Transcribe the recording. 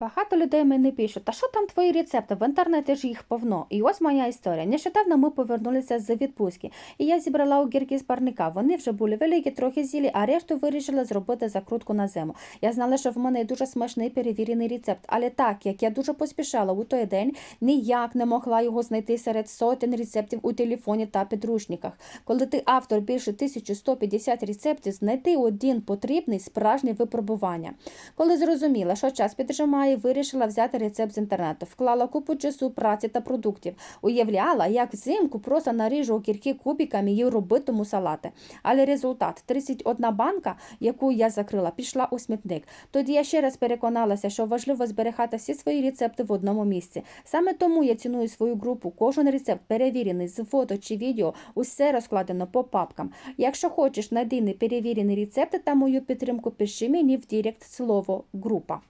Багато людей мені пишуть, та що там твої рецепти? В інтернеті ж їх повно. І ось моя історія. Нещодавно ми повернулися з відпустки, і я зібрала огірки з парника. Вони вже були великі, трохи зілі, а решту вирішила зробити закрутку на зиму. Я знала, що в мене дуже смачний перевірений рецепт, але так як я дуже поспішала у той день, ніяк не могла його знайти серед сотень рецептів у телефоні та підручниках. Коли ти автор більше 1150 рецептів, знайти один потрібний справжнє випробування. Коли зрозуміла, що час піджимає, вирішила взяти рецепт з інтернету, вклала купу часу, праці та продуктів. Уявляла, як взимку просто наріжу огірки кубиками і робитиму салати. Але результат 31 банка, яку я закрила, пішла у смітник. Тоді я ще раз переконалася, що важливо зберігати всі свої рецепти в одному місці. Саме тому я ціную свою групу. Кожен рецепт перевірений з фото чи відео, усе розкладено по папкам. Якщо хочеш знайти неперевірені рецепти та мою підтримку, пиши мені в директ слово група.